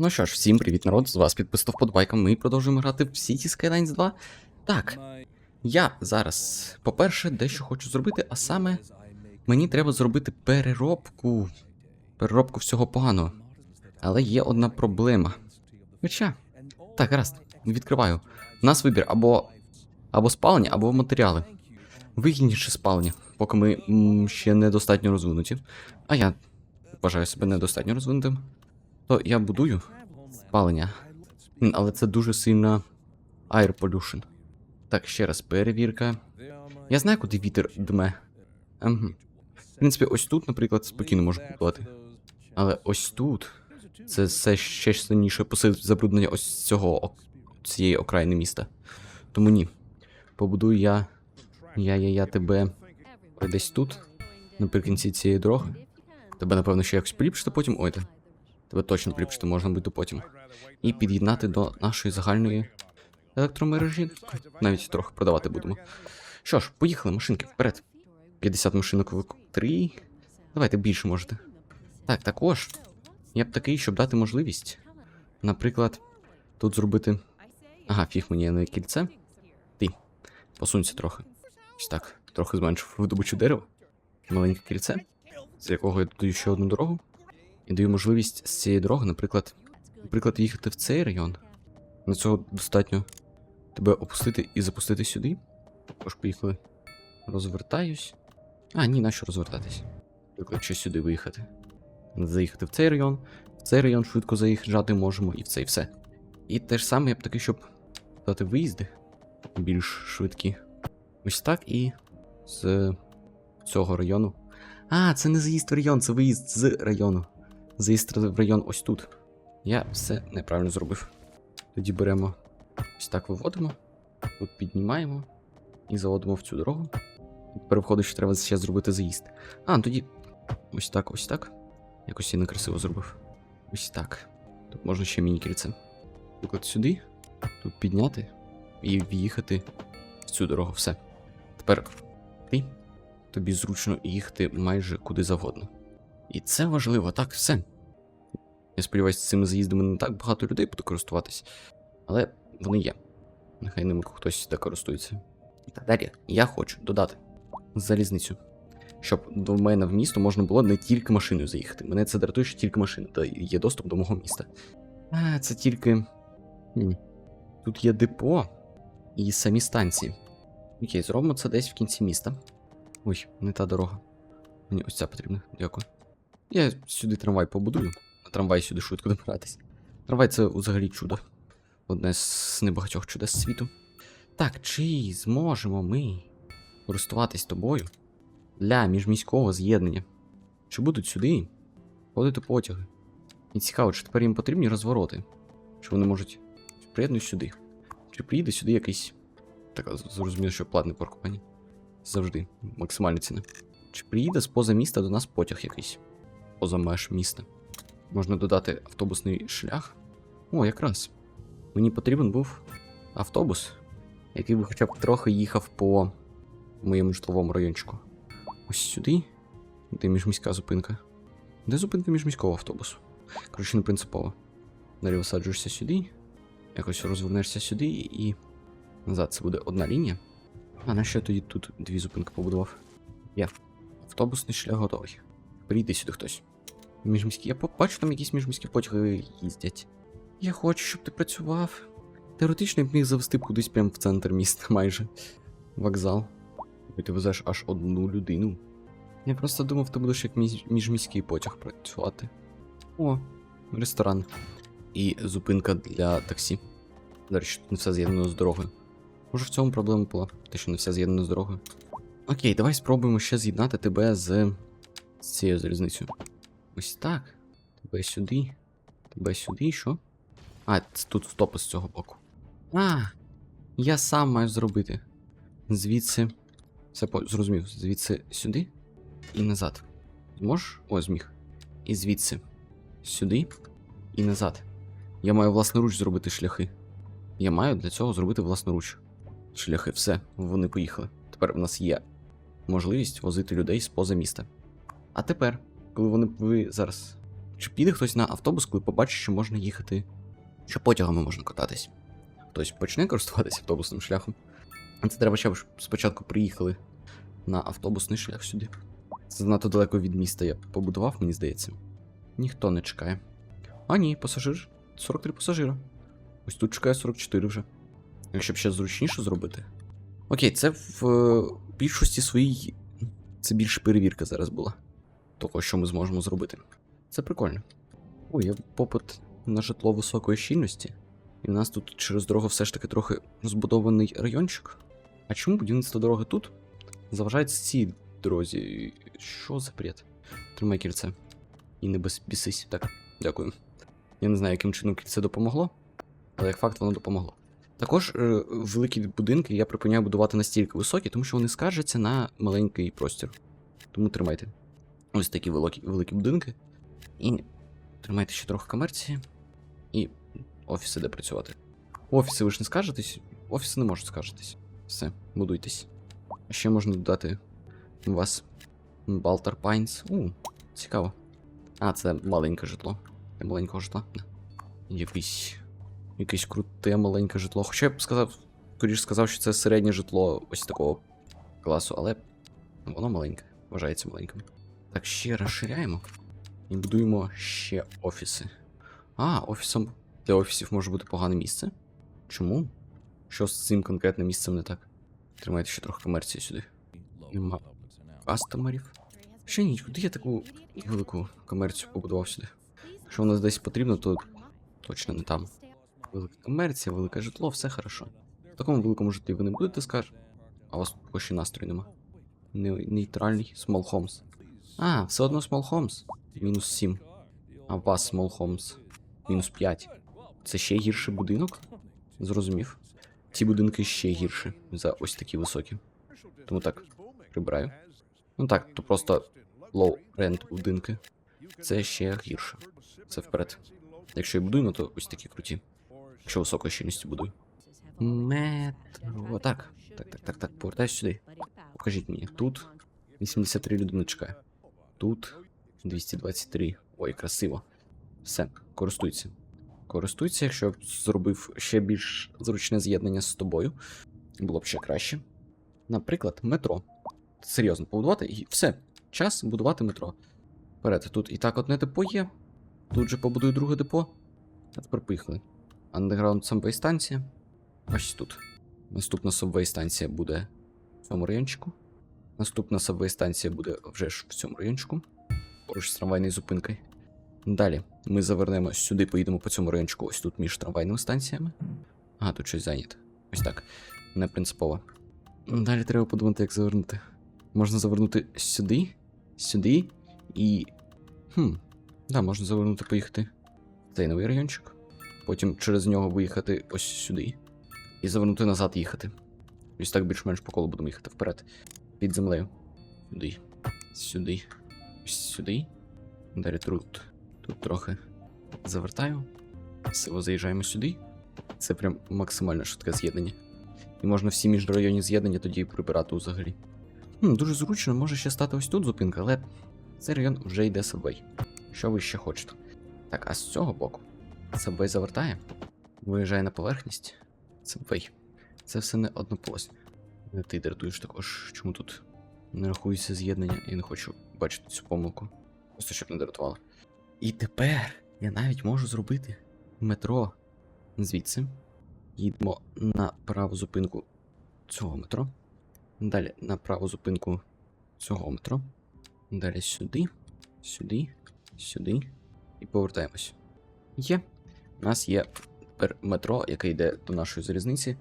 Ну що ж, всім привіт, народ, з вас підписав подбайка. Ми продовжуємо грати в City Skylines 2. Так, я зараз, по-перше, дещо хочу зробити, а саме мені треба зробити переробку. Переробку всього поганого. Але є одна проблема. Хоча. Так, гаразд, відкриваю. У нас вибір або, або спалення, або матеріали. Вигідніше спалення, поки ми м, ще недостатньо розвинуті. А я вважаю себе недостатньо розвинутим. То я будую спалення. Але це дуже сильно air pollution. Так, ще раз перевірка. Я знаю, куди вітер дме. Ем. В принципі, ось тут, наприклад, спокійно можу будувати. Але ось тут це все ще сильніше посилить забруднення ось цього цієї окраїни міста. Тому ні. Побудую я. Я, я, я тебе десь тут, наприкінці цієї дороги. Тебе, напевно, ще якось поліпшити потім. Ой, те- тебе точно поліпшити можна буде потім. І під'єднати до нашої загальної електромережі. Навіть трохи продавати будемо. Що ж, поїхали, машинки, вперед. 50 машинок в 3. Давайте більше можете. Так, також. Я б такий, щоб дати можливість. Наприклад, тут зробити. Ага, фіг мені на кільце. Ти. Посунься трохи. Ось так. Трохи зменшив видобучу дерева. Маленьке кільце, з якого я додаю ще одну дорогу. І даю можливість з цієї дороги, наприклад, наприклад, їхати в цей район. На цього достатньо тебе опустити і запустити сюди. Також поїхали. Розвертаюсь. А, ні, нащо розвертатись? Наприклад, ще сюди виїхати. Заїхати в цей район, в цей район швидко заїжджати можемо, і в цей все. І те ж саме я б таки, щоб дати виїзди більш швидкі. Ось так і з цього району. А, це не заїзд в район, це виїзд з району. Заїзд в район ось тут. Я все неправильно зробив. Тоді беремо ось так виводимо, тут піднімаємо і заводимо в цю дорогу. Тепер виходить, що треба ще зробити заїзд. А, ну тоді ось так, ось так. Якось я некрасиво зробив. Ось так. Тут можна ще міні-кільце. Наприклад, сюди, тут підняти і в'їхати в цю дорогу. Все. Тепер ти. Тобі зручно їхати майже куди завгодно. І це важливо, так, все. Я сподіваюся, цими заїздами не так багато людей буде користуватись, але вони є. Нехай ними хтось так користується. І так далі. Я хочу додати залізницю, щоб до мене в місто можна було не тільки машиною заїхати. Мене це дратує, що тільки машина, та є доступ до мого міста. А, це тільки. Тут є депо і самі станції. Окей, зробимо це десь в кінці міста. Ой, не та дорога. Мені ось ця потрібна, дякую. Я сюди трамвай побудую, трамвай сюди швидко добиратись. Трамвай це взагалі чудо. Одне з небагатьох чудес світу. Так, чи зможемо ми користуватись тобою для міжміського з'єднання? Чи будуть сюди ходити потяги? І цікаво, чи тепер їм потрібні розвороти? Чи вони можуть приєднати сюди? Чи приїде сюди якийсь. Так, зрозуміло, що платний паркування. Завжди максимальна ціна. Чи приїде з поза міста до нас потяг якийсь? Поза меж міста. Можна додати автобусний шлях. О, якраз. Мені потрібен був автобус, який би хоча б трохи їхав по моєму житловому райончику. Ось сюди. Де міжміська зупинка. Де зупинка міжміського автобусу? Коротше, не принципово. Далі висаджуєшся сюди, якось розвернешся сюди і. Назад це буде одна лінія. А на що я тоді тут дві зупинки побудував? Є. Автобусний шлях готовий. Прийди сюди хтось. Міжміські. Я побачу, там якісь міжміські потяги їздять. Я хочу, щоб ти працював. Теоретично я б міг завести кудись прямо в центр міста майже. Вокзал. І ти везеш аж одну людину. Я просто думав, ти будеш як між... міжміський потяг працювати. О, ресторан. І зупинка для таксі. До речі, тут не все з'єднано з дорогою. Може в цьому проблема була, те, що не все з'єднано з дорогою. Окей, давай спробуємо ще з'єднати тебе з, з цією залізницею. Ось так. Тебе сюди. Тебе сюди, що? А, тут стопи з цього боку. А, я сам маю зробити. Звідси. Все по- зрозумів. Звідси сюди і назад. Зможеш? О, зміг. І звідси. Сюди і назад. Я маю власноруч зробити шляхи. Я маю для цього зробити власноруч. Шляхи, все, вони поїхали. Тепер в нас є можливість возити людей з поза міста. А тепер, коли вони ви зараз Чи піде хтось на автобус, коли побачить, що можна їхати, що потягами можна кататись? Хтось почне користуватися автобусним шляхом. А це треба, щоб спочатку приїхали на автобусний шлях сюди. Це занадто далеко від міста я побудував, мені здається. Ніхто не чекає. А ні, пасажир. 43 пасажира. Ось тут чекає 44 вже. Якщо б ще зручніше зробити. Окей, це в е, більшості своїй. Це більше перевірка зараз була. Того, що ми зможемо зробити. Це прикольно. Ой, є попит на житло високої щільності. І в нас тут через дорогу все ж таки трохи збудований райончик. А чому будівництво дороги тут? Заважають цій дорозі. Що за бред? Тримай кільце. І не бісись. Так, дякую. Я не знаю, яким чином кільце допомогло, але як факт воно допомогло. Також е, великі будинки я припиняю будувати настільки високі, тому що вони скаржаться на маленький простір. Тому тримайте. Ось такі великі, великі будинки. І тримайте ще трохи комерції. І офіси, де працювати. Офіси ви ж не скажетесь, офіси не можуть скаржитись. Все, будуйтесь. Ще можна додати у вас Балтер Пайнс. У, цікаво. А, це маленьке житло. Для маленького житла. Якийсь. Якесь круте маленьке житло. Хоча я б сказав, скоріш сказав, що це середнє житло ось такого класу, але воно маленьке, вважається маленьким. Так, ще розширяємо. І будуємо ще офіси. А, офісом. Для офісів може бути погане місце. Чому? Що з цим конкретним місцем не так? Тримайте ще трохи комерції сюди. Нема кастомерів. Ще ні, куди я таку велику комерцію побудував сюди? Якщо нас десь потрібно, то точно не там. Велика комерція, велике житло, все хорошо. В такому великому житлі ви не будете скаж. А у вас поки що настрою нема. Нейтральний Small Homes. А, все одно Small Homes. Мінус 7. А у вас Small Homes. Мінус 5. Це ще гірший будинок? Зрозумів. Ці будинки ще гірші за ось такі високі. Тому так, прибираю. Ну так, то просто low rent будинки. Це ще гірше. Це вперед. Якщо я будую, ну то ось такі круті. Якщо високої щільності будую. Метро. Так, так, так, так, так. Повертаюсь сюди. Покажіть мені. Тут 83 людини чекає. Тут 223. Ой, красиво. Все, користуйся. Користуйся, якщо б зробив ще більш зручне з'єднання з тобою. Було б ще краще. Наприклад, метро. Серйозно побудувати і все. Час будувати метро. Вперед, тут і так одне депо є. Тут же побудую друге депо. А тепер поїхали. Андеграунд самбей станція. Ось тут. Наступна сабвей станція буде в цьому райончику. Наступна сабвей станція буде вже ж в цьому райончику. Поруч з трамвайною зупинкою. Далі ми завернемо сюди, поїдемо по цьому райончику, ось тут між трамвайними станціями. А, тут щось зайнято. Ось так. Не принципово. Далі треба подумати, як завернути. Можна завернути сюди, сюди і. Хм. Да, можна завернути, поїхати в цей новий райончик. Потім через нього виїхати ось сюди. І завернути назад їхати. Ось так більш-менш по колу будемо їхати вперед. Під землею. Сюди. Сюди. Сюди. Далі тут. Тут трохи завертаю. Сиво заїжджаємо сюди. Це прям максимально швидке з'єднання. І можна всі міжрайонні з'єднання тоді прибирати взагалі. Хм, дуже зручно, може ще стати ось тут зупинка, але цей район вже йде сабвей. Що ви ще хочете? Так, а з цього боку сабвей завертає, виїжджає на поверхність. Сабвей. Це все не однополосне. Ти дратуєш також, чому тут не рахується з'єднання, я не хочу бачити цю помилку. Просто щоб не дратувало. І тепер я навіть можу зробити метро звідси. Їдемо на праву зупинку цього метро. Далі на праву зупинку цього метро. Далі сюди, сюди, сюди. І повертаємось. Є. У нас є тепер метро, яке йде до нашої залізниці.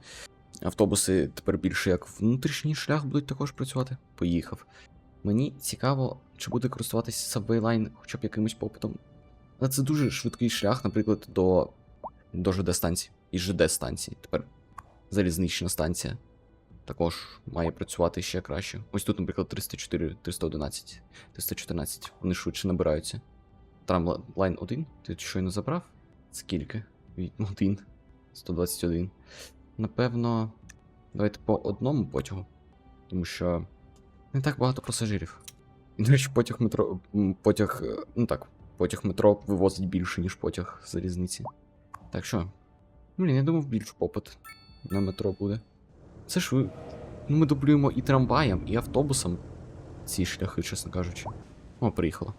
Автобуси тепер більше як внутрішній шлях будуть також працювати. Поїхав. Мені цікаво, чи буде користуватися Subway Line хоча б якимось попитом. Але це дуже швидкий шлях, наприклад, до, до ЖД станції і ЖД станції. Тепер залізнична станція також має працювати ще краще. Ось тут, наприклад, 304, 311, 314. Вони швидше набираються. Трамлайн 1, ти щойно забрав? Скільки? Один. 121. Напевно, давайте по одному потягу. Тому що не так багато пасажирів. І, до речі, потяг метро. Потяг. е, Ну так, Потяг метро вивозить більше, ніж потяг залізниці. Так що. Блін, я думав, більш попит на метро буде. Це ж ви. Ну, ми дублюємо і трамваєм, і автобусом ці шляхи, чесно кажучи. О, приїхало.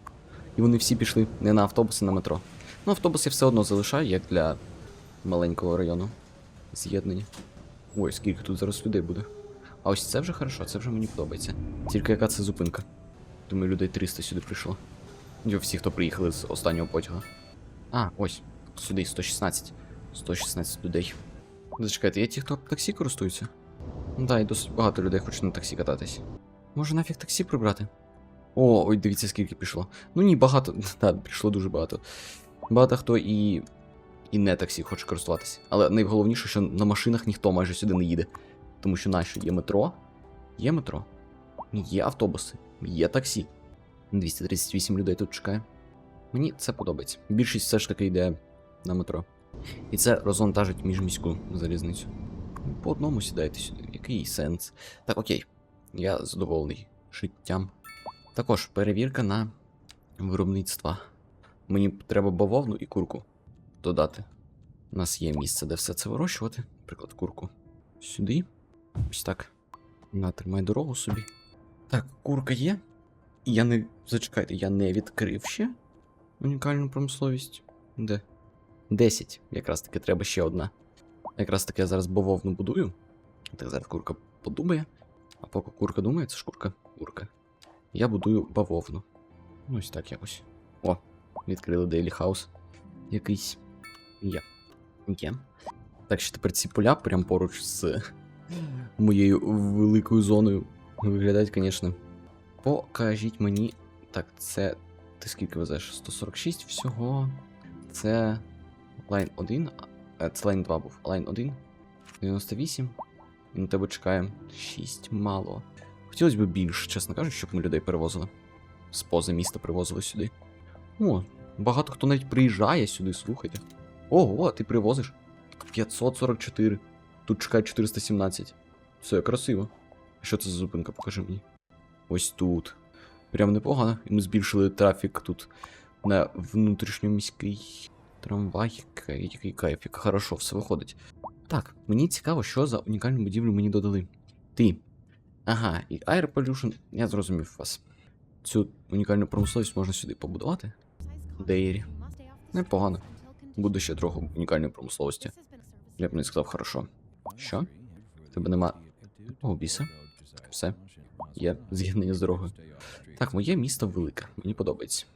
І вони всі пішли не на автобуси, а на метро. Ну, автобус я все одно залишаю, як для маленького району. З'єднання. Ой, скільки тут зараз людей буде. А ось це вже хорошо, це вже мені подобається. Тільки яка це зупинка? Думаю, людей 300 сюди прийшло. І всі, хто приїхали з останнього потяга. А, ось, сюди 116. 116 людей. Зачекайте, є ті, хто таксі користуються? Да, і досить багато людей хочуть на таксі кататись. Може нафіг таксі прибрати? О, ой, дивіться, скільки пішло. Ну ні, багато. Так, пішло дуже багато. Багато хто і. І не таксі хоче користуватися. Але найголовніше, що на машинах ніхто майже сюди не їде. Тому що нащо є метро? Є метро. Є автобуси, є таксі. 238 людей тут чекає. Мені це подобається. Більшість все ж таки йде на метро. І це розвантажить міжміську залізницю. По одному сідайте сюди. Який сенс? Так, окей. Я задоволений життям. Також перевірка на виробництва. Мені треба бавовну і курку додати. У нас є місце, де все це вирощувати. Наприклад, курку. Сюди. Ось так. На, тримай дорогу собі. Так, курка є. Я не. Зачекайте, я не відкрив ще унікальну промисловість. Де? 10. Якраз таки треба ще одна. Якраз таки я зараз бавовну будую. Так зараз курка подумає. А поки курка думає, це ж курка. Курка. Я будую бавовну. Ну, ось так якось. О, відкрили Daily House. Якийсь. Є. Є. Так що тепер ці поля прямо поруч з моєю великою зоною виглядають, звісно. Покажіть мені. Так, це. Ти скільки везеш? 146 всього. Це. Лайн 1. Це лайн 2 був. Лайн 1. 98. І на тебе чекає 6. Мало. Хотілося б більше, чесно кажучи, щоб ми людей перевозили. З поза міста привозили сюди. О, багато хто навіть приїжджає сюди, слухайте. Ого, ти привозиш? 544. Тут чекає 417. Все, красиво. Що це за зупинка? Покажи мені. Ось тут. Прям непогано. І ми збільшили трафік тут на внутрішньоміський трамвай. Який, кайф, як хорошо, все виходить. Так, мені цікаво, що за унікальну будівлю мені додали. Ти. Ага, і Air Pollution, я зрозумів вас. Цю унікальну промисловість можна сюди побудувати. Дейрі. Непогано. Буде ще трохи унікальної промисловості. Я б не сказав хорошо. Що? Тебе нема. О, біса. Все. Є з'єднання з дорогою. Так, моє місто велике, мені подобається.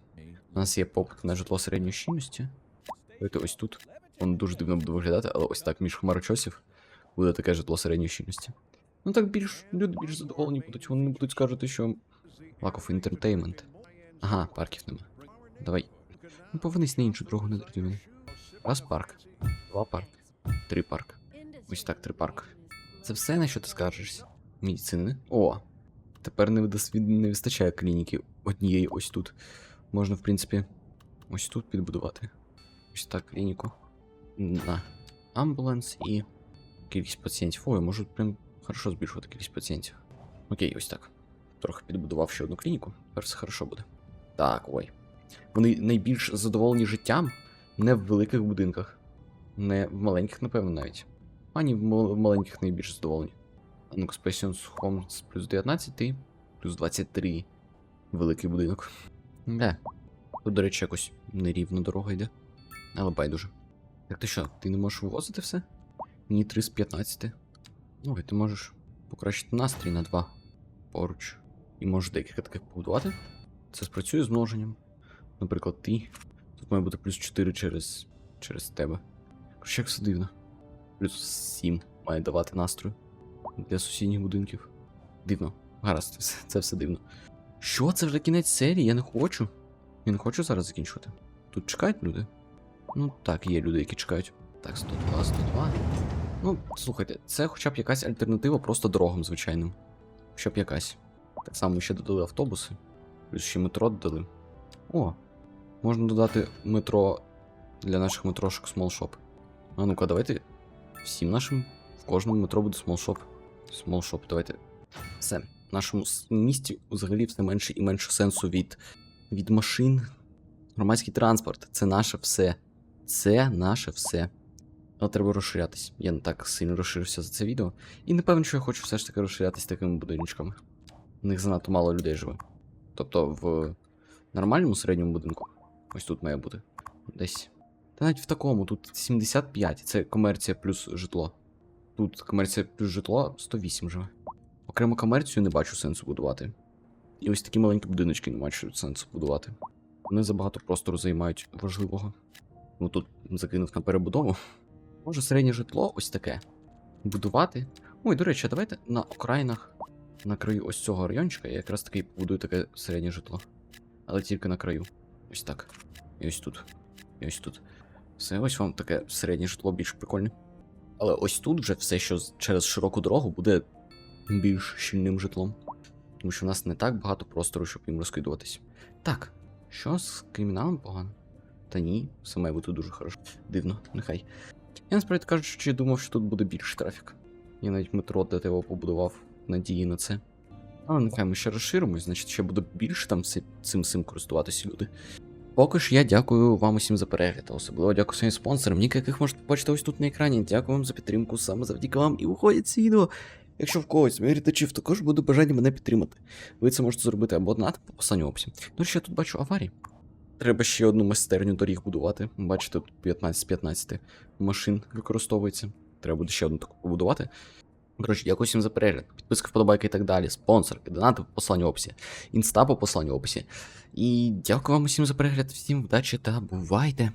У нас є попит на житло середньої щільності. Давайте ось тут. Воно дуже дивно буде виглядати, але ось так між хмарочосів буде таке житло середньої щільності. Ну так більш люди більш задоволені будуть. Вони будуть скажути, що. Lack of entertainment. Ага, парків нема. Давай. Ну повернись на іншу дорогу, не дратуй мене. Раз парк, два парк, три парк. Ось так, три парк. Це все на що ти скаржишся? Медицини. О! Тепер не, видос- не вистачає клініки однієї ось тут. Можна, в принципі, ось тут підбудувати. Ось так клініку. На амбуланс і кількість пацієнтів. Ой, можу прям хорошо збільшувати кількість пацієнтів. Окей, ось так. Трохи підбудував ще одну клініку. Тепер все хорошо буде. Так, ой. Вони найбільш задоволені життям не в великих будинках. Не в маленьких, напевно, навіть. Ані в мал- в маленьких найбільш задоволені. Ну-ка, Space Homes плюс 19, плюс 23. Великий будинок. Да. Тут, до речі, якось нерівна дорога йде. Але байдуже. Так ти що, ти не можеш вивозити все? Ні, 3 з 15. Ну, ти можеш покращити настрій на 2 поруч. І можеш декілька таких побудувати. Це спрацює з множенням. Наприклад, ти. Тут має бути плюс 4 через, через тебе. Короче, як все дивно. Плюс 7 має давати настрою для сусідніх будинків. Дивно. Гаразд, це, все- дивно. Що, це вже кінець серії? Я не хочу. Я не хочу зараз закінчувати. Тут чекають люди? Ну так, є люди, які чекають. Так, 102, 102. Ну, слухайте, це хоча б якась альтернатива просто дорогам звичайним. Хоча б якась. Так само ще додали автобуси. Плюс ще метро додали. О, можна додати метро для наших метрошок Shop. А ну-ка, давайте всім нашим в кожному метро буде. Small Shop, давайте. Все. В нашому місті взагалі все менше і менше сенсу від, від машин. Громадський транспорт це наше все. Це наше все. Але треба розширятись. Я не так сильно розширився за це відео. І напевно, що я хочу все ж таки розширятись такими будиночками. В них занадто мало людей живе. Тобто в нормальному середньому будинку. Ось тут має бути. Десь. Та навіть в такому, тут 75. Це комерція плюс житло. Тут комерція плюс житло 108 живе. Окремо комерцію не бачу сенсу будувати. І ось такі маленькі будиночки не бачу сенсу будувати. Вони забагато простору займають важливого. Ну тут закинув на перебудову. Може середнє житло ось таке. Будувати. Ой, до речі, давайте на окраїнах, на краю ось цього райончика, я якраз таки побудую таке середнє житло. Але тільки на краю. Ось так. І ось тут. І ось тут. Все, ось вам таке середнє житло більш прикольне. Але ось тут вже все, що через широку дорогу, буде більш щільним житлом. Тому що в нас не так багато простору, щоб їм розкидуватись. Так, що з криміналом погано? Та ні, все має бути дуже хорошо. Дивно, нехай. Я насправді кажучи, думав, що тут буде більше трафік. Я навіть метро для тебе побудував надії на це. Але нехай ми ще розширимось, значить ще буде більше там цим цим користуватися люди. Поки ж я дякую вам усім за перегляд, особливо дякую своїм спонсорам, ніки яких можете побачити ось тут на екрані. Дякую вам за підтримку, саме завдяки вам і виходять ці відео. Якщо в когось з глядачів також буде бажання мене підтримати, ви це можете зробити або донати по посланню описі. До речі, я тут бачу аварії. Треба ще одну майстерню доріг будувати. Бачите, тут 15-15 машин використовується. Треба буде ще одну таку побудувати. Коротше, дякую всім за перегляд. Підписка, вподобайки і так далі. Спонсорки, донати по посланню описі. Інста по посланню описі. І дякую вам усім за перегляд. Всім вдачі та бувайте!